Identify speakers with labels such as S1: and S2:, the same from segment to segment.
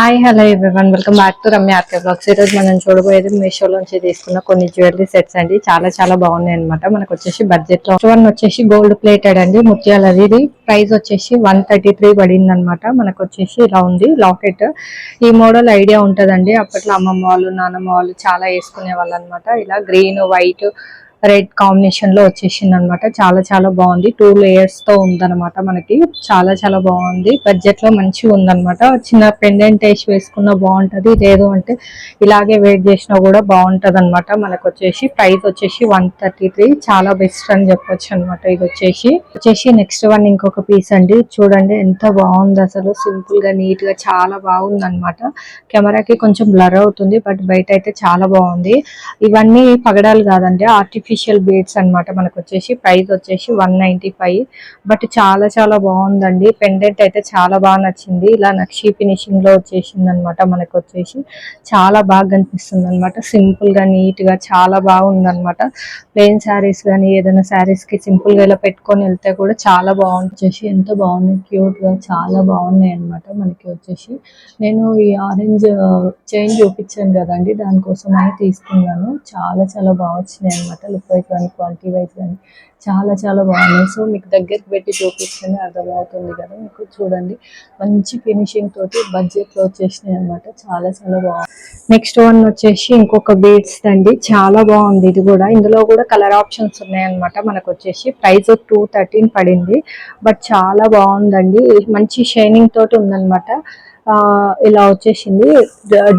S1: Hi hello everyone welcome back to Ramya RK blogs ఈరోజు మనం చూడబోయేది మీషోలోంచి తీసుకున్న కొన్ని జ్యువెలరీ సెట్స్ అండి. చాలా చాలా బాగున్నాయి అనమాట మనకు వచ్చేసి బడ్జెట్లో వన్ వచ్చేసి గోల్డ్ ప్లేటెడ్ అండి. ముత్యాలది ఇది ప్రైస్ వచ్చేసి వన్ థర్టీ త్రీ పడింది అనమాట మనకు వచ్చేసి ఇలా ఉంది. లాకెట్ ఈ మోడల్ ఐడియా ఉంటుందండి. అప్పట్లో అమ్మమ్మ వాళ్ళు నాన్నమ్మ వాళ్ళు చాలా వేసుకునే వాళ్ళు అనమాట ఇలా గ్రీన్ వైట్ రెడ్ కాంబినేషన్లో వచ్చేసింది అనమాట చాలా చాలా బాగుంది. టూ లేయర్స్తో ఉందనమాట మనకి. చాలా చాలా బాగుంది. బడ్జెట్లో మంచిగా ఉందనమాట చిన్న పెండెంట్ వేసి వేసుకున్న బాగుంటది. లేదు అంటే ఇలాగే వెయిట్ చేసినా కూడా బాగుంటది అనమాట మనకు వచ్చేసి ప్రైస్ వచ్చేసి వన్ థర్టీ త్రీ చాలా బెస్ట్ అని చెప్పొచ్చు అనమాట ఇది వచ్చేసి. వచ్చేసి నెక్స్ట్ వన్ ఇంకొక పీస్ అండి. చూడండి ఎంత బాగుంది అసలు. సింపుల్గా నీట్గా చాలా బాగుంది అనమాట కెమెరాకి కొంచెం బ్లర్ అవుతుంది బట్ బయట అయితే చాలా బాగుంది. ఇవన్నీ పగడాలు కాదండి. ఆర్టిఫిషియల్ బీడ్స్ అన్నమాట మనకు వచ్చేసి ప్రైస్ వచ్చేసి వన్ ఫైవ్. బట్ చాలా చాలా బాగుందండి. పెండెంట్ అయితే చాలా బాగా నచ్చింది. ఇలా నక్షి ఫినిషింగ్లో వచ్చేసింది అనమాట మనకు వచ్చేసి చాలా బాగా కనిపిస్తుంది అనమాట సింపుల్గా నీట్గా చాలా బాగుందనమాట ప్లెయిన్ శారీస్ కానీ ఏదైనా శారీస్కి సింపుల్గా ఇలా పెట్టుకొని వెళ్తే కూడా చాలా బాగుంది. వచ్చేసి బాగుంది. క్యూట్గా చాలా బాగున్నాయి అనమాట మనకి వచ్చేసి. నేను ఈ ఆరెంజ్ చైన్ చూపించాను కదండి. దానికోసం అని తీసుకున్నాను. చాలా చాలా బాగా వచ్చినాయి అనమాట లుక్ వైజ్ కానీ క్వాలిటీ వైజ్ కానీ చాలా చాలా బాగున్నాయి. సో మీకు దగ్గరికి పెట్టి చూపిస్తేనే అర్థమవుతుంది కదా. మీకు చూడండి. మంచి ఫినిషింగ్ తోటి బడ్జెట్లో వచ్చేసినాయి అనమాట చాలా చాలా బాగుంది నెక్స్ట్ వన్ వచ్చేసి ఇంకొక బీడ్స్ అండి చాలా బాగుంది ఇది కూడా. ఇందులో కూడా కలర్ ఆప్షన్స్ ఉన్నాయన్నమాట మనకు వచ్చేసి ప్రైస్ టూ థర్టీన్ పడింది. బట్ చాలా బాగుందండి. మంచి షైనింగ్ తోటి ఉందన్నమాట. ఇలా వచ్చేసింది.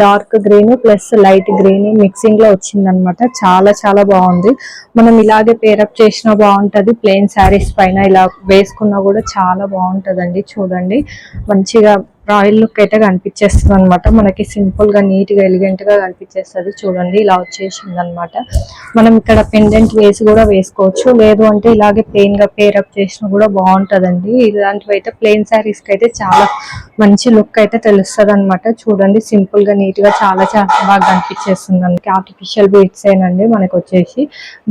S1: Dark green plus light green మిక్సింగ్లో వచ్చింది అనమాట చాలా చాలా బాగుంది. మనం ఇలాగే పేరప్ చేసినా బాగుంటది. ప్లెయిన్ శారీస్ పైన ఇలా వేసుకున్నా కూడా చాలా బాగుంటుందండి. చూడండి. మంచిగా రాయల్ లుక్ అయితే కనిపించేస్తుంది అనమాట మనకి సింపుల్గా నీట్గా ఎలిగెంట్గా కనిపించేస్తుంది చూడండి ఇలా వచ్చేసింది అనమాట మనం ఇక్కడ పెండెంట్ వేసి కూడా వేసుకోవచ్చు. లేదు అంటే ఇలాగే ప్లెయిన్గా పేరప్ చేసినా కూడా బాగుంటదండి. ఇలాంటివి అయితే ప్లెయిన్ శారీస్కి అయితే చాలా మంచి లుక్ అయితే తెలుస్తుంది అనమాట చూడండి సింపుల్గా నీట్గా చాలా చాలా బాగా కనిపించేస్తుంది మనకి ఆర్టిఫిషియల్ బీట్స్ ఏనండి మనకు వచ్చేసి.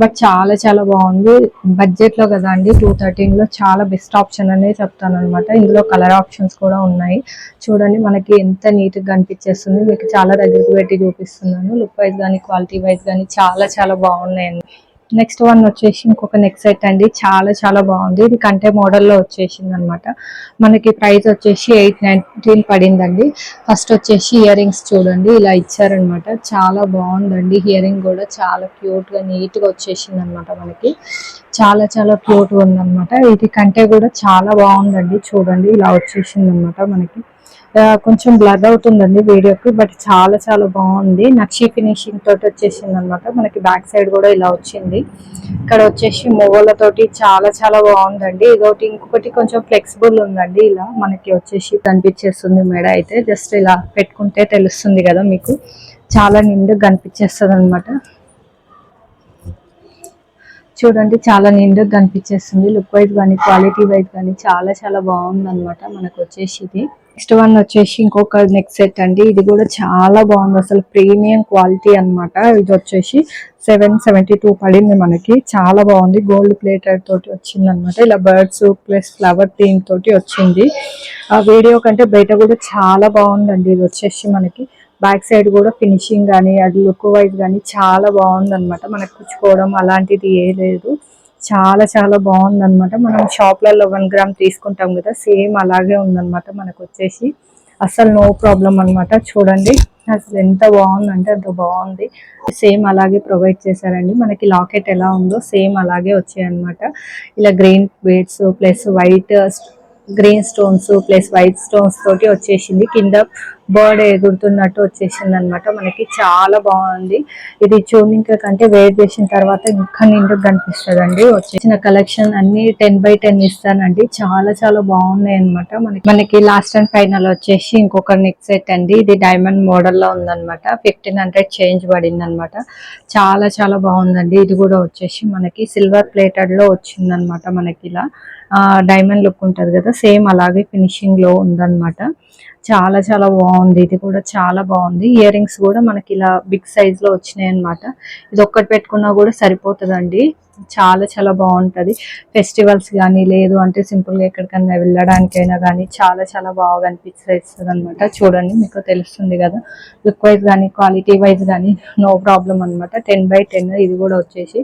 S1: బట్ చాలా చాలా బాగుంది. బడ్జెట్లో కదా అండి టూ థర్టీన్లో చాలా బెస్ట్ ఆప్షన్ అనేది చెప్తాను అనమాట ఇందులో కలర్ ఆప్షన్స్ కూడా ఉన్నాయి. చూడండి మనకి ఎంత నీట్గా కనిపించేస్తుంది. మీకు చాలా దగ్గరికి పెట్టి చూపిస్తున్నాను. లుక్ వైజ్ కానీ క్వాలిటీ వైజ్ కానీ చాలా చాలా బాగున్నాయండి. నెక్స్ట్ వన్ వచ్చేసి ఇంకొక నెక్ సెట్ అండి. చాలా చాలా బాగుంది. ఇది కంటే మోడల్లో వచ్చేసింది అనమాట మనకి ప్రైస్ వచ్చేసి ఎయిట్ నైన్టీన్ పడిందండి. ఫస్ట్ వచ్చేసి ఇయర్ రింగ్స్ చూడండి. ఇలా ఇచ్చారనమాట. చాలా బాగుందండి. ఇయరింగ్ కూడా చాలా క్యూట్గా నీట్గా వచ్చేసింది అనమాట మనకి. చాలా చాలా క్యూట్గా ఉందన్నమాట ఇది కంటే కూడా చాలా బాగుందండి. చూడండి ఇలా వచ్చేసింది అనమాట మనకి. కొంచెం బ్లర్ అవుతుందండి వీడియోకి బట్ చాలా చాలా బాగుంది. నక్షి ఫినిషింగ్ తోటి వచ్చేసింది అనమాట మనకి బ్యాక్ సైడ్ కూడా ఇలా వచ్చింది. ఇక్కడ వచ్చేసి మొగోళ్ళతోటి చాలా చాలా బాగుందండి. ఇదొకటి ఇంకొకటి కొంచెం ఫ్లెక్సిబుల్ ఉందండి. ఇలా మనకి వచ్చేసి కనిపించేస్తుంది మెడ అయితే. జస్ట్ ఇలా పెట్టుకుంటే తెలుస్తుంది కదా మీకు. చాలా నిండుగా కనిపించేస్తుంది అనమాట చూడండి చాలా నిండుగా కనిపించేస్తుంది. లుక్ వైజ్ కానీ క్వాలిటీ వైజ్ కానీ చాలా చాలా బాగుంది అనమాట మనకు వచ్చేసి ఇది. నెక్స్ట్ వన్ వచ్చేసి ఇంకొక నెక్ సెట్ అండి. ఇది కూడా చాలా బాగుంది. అసలు ప్రీమియం క్వాలిటీ అన్నమాట. ఇది వచ్చేసి సెవెన్ సెవెంటీ టూ పడింది మనకి. చాలా బాగుంది. గోల్డ్ ప్లేటెడ్ తోటి వచ్చింది అనమాట ఇలా బర్డ్స్ ప్లస్ ఫ్లవర్ థీమ్ తోటి వచ్చింది. ఆ వీడియో కంటే బయట కూడా చాలా బాగుందండి. ఇది వచ్చేసి మనకి బ్యాక్ సైడ్ కూడా ఫినిషింగ్ కానీ అది లుక్ వైజ్ కానీ చాలా బాగుంది అనమాట మనకు కూర్చుకోవడం అలాంటిది ఏ లేదు. చాలా చాలా బాగుంది అనమాట మనం షాప్లలో వన్ గ్రామ్ తీసుకుంటాం కదా సేమ్ అలాగే ఉందన్నమాట మనకు వచ్చేసి అసలు నో ప్రాబ్లం అన్నమాట. చూడండి అసలు ఎంత బాగుందంటే అంత బాగుంది. సేమ్ అలాగే ప్రొవైడ్ చేశారండి. మనకి లాకెట్ ఎలా ఉందో సేమ్ అలాగే వచ్చాయన్నమాట. ఇలా green beads plus white green stones plus white stones తోటి వచ్చేసింది. కింద బర్డ్ ఎగురుతున్నట్టు వచ్చేసింది అనమాట మనకి చాలా బాగుంది. ఇది చూడడానికి కంటే వేర్ చేసిన తర్వాత ఇంకా నిండుగా కనిపిస్తుంది అండి వచ్చేసిన కలెక్షన్ అన్ని టెన్ బై టెన్ ఇస్తానండి. చాలా చాలా బాగున్నాయి అనమాట మనకి మనకి లాస్ట్ అండ్ ఫైనల్ వచ్చేసి ఇంకొక నెక్ సెట్ అండి. ఇది డైమండ్ మోడల్లో ఉందన్నమాట. ఫిఫ్టీన్ హండ్రెడ్ చేంజ్ పడింది అనమాట చాలా చాలా బాగుందండి. ఇది కూడా వచ్చేసి మనకి సిల్వర్ ప్లేటెడ్లో వచ్చింది అనమాట మనకి ఇలా. డైమండ్ లుక్ ఉంటది కదా. సేమ్ అలాగే ఫినిషింగ్లో ఉందన్నమాట. చాలా చాలా బాగుంది. ఇది కూడా చాలా బాగుంది. ఇయర్ రింగ్స్ కూడా మనకి ఇలా బిగ్ సైజ్లో వచ్చినాయి అనమాట ఇది ఒక్కటి పెట్టుకున్నా కూడా సరిపోతుందండి. చాలా చాలా బాగుంటుంది. ఫెస్టివల్స్ కానీ లేదు అంటే సింపుల్గా ఎక్కడికైనా వెళ్ళడానికైనా కానీ చాలా చాలా బాగా అనిపిస్తుంది అనమాట చూడండి మీకు తెలుస్తుంది కదా. లుక్ వైజ్ కానీ క్వాలిటీ వైజ్ కానీ నో ప్రాబ్లం అన్నమాట. టెన్ బై టెన్ ఇది కూడా వచ్చేసి.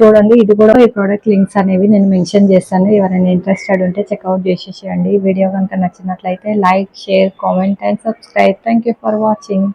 S1: చూడండి ఇది కూడా ఈ ప్రోడక్ట్ లింక్స్ అనేవి నేను మెన్షన్ చేస్తాను. ఎవరైనా ఇంట్రెస్టెడ్ ఉంటే చెక్అవుట్ చేసేసేయండి. ఈ వీడియో కనుక నచ్చినట్లయితే like share comment and subscribe thank you for watching